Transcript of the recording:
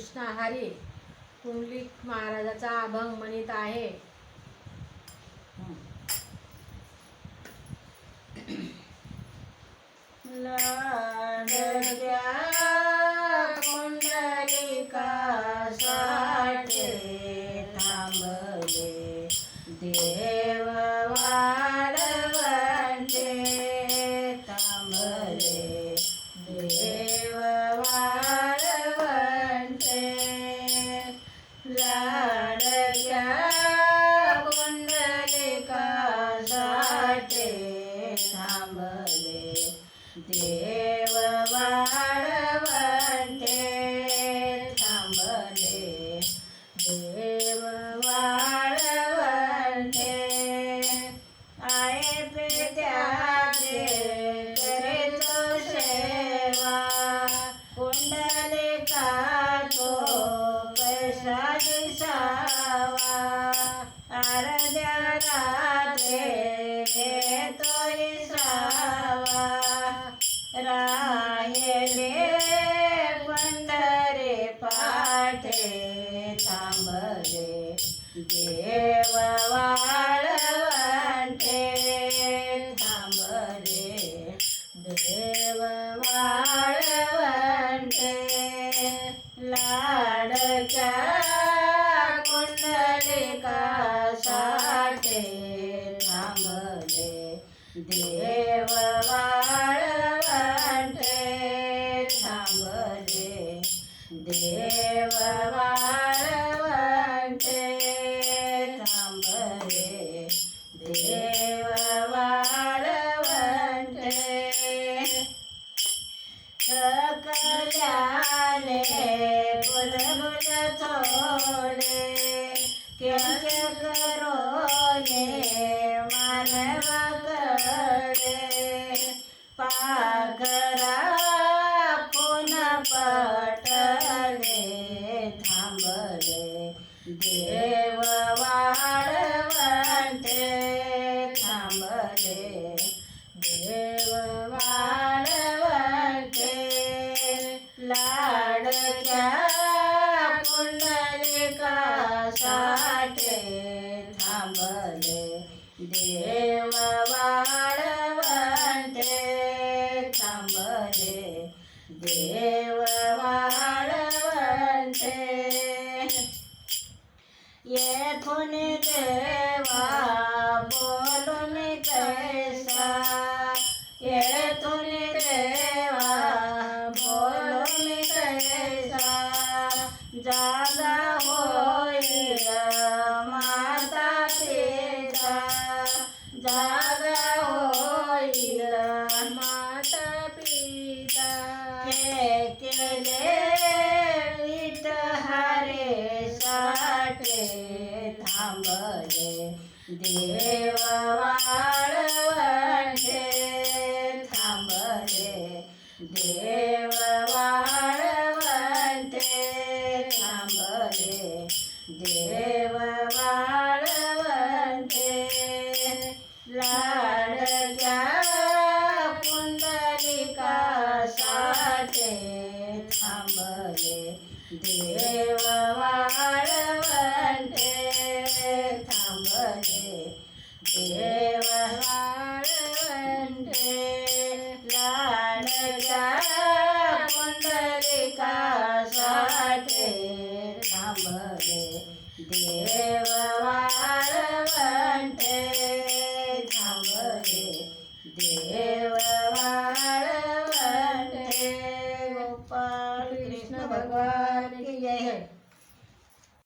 कृष्ण हरी कुंडलिक महाराजाचा अभंग म्हणत आहे. लाडक्या कुंडलिका देव देव वाळवंटे थांबले देव वाळवंटे लाडक्या कुंडलिका साठे थांबले देव वाळवंटे थांबले देव देव वाळवंटे थांबले. देव वाळवंटे लाडक्या कुंडलिका साठे थांबले. देव वाळवंटे थांबले. देव येथून देवा बोलून कैसा येथून देवा बोलून कैसा जादा होईल माता पिता. जादा होईल माता पिता. हे केले देव वाळवंटे थांबले. देव वाळवंटे थांबले. देव वाळवंटे लाडक्या कुंडलिका साठे थांबले. देव थांबले देव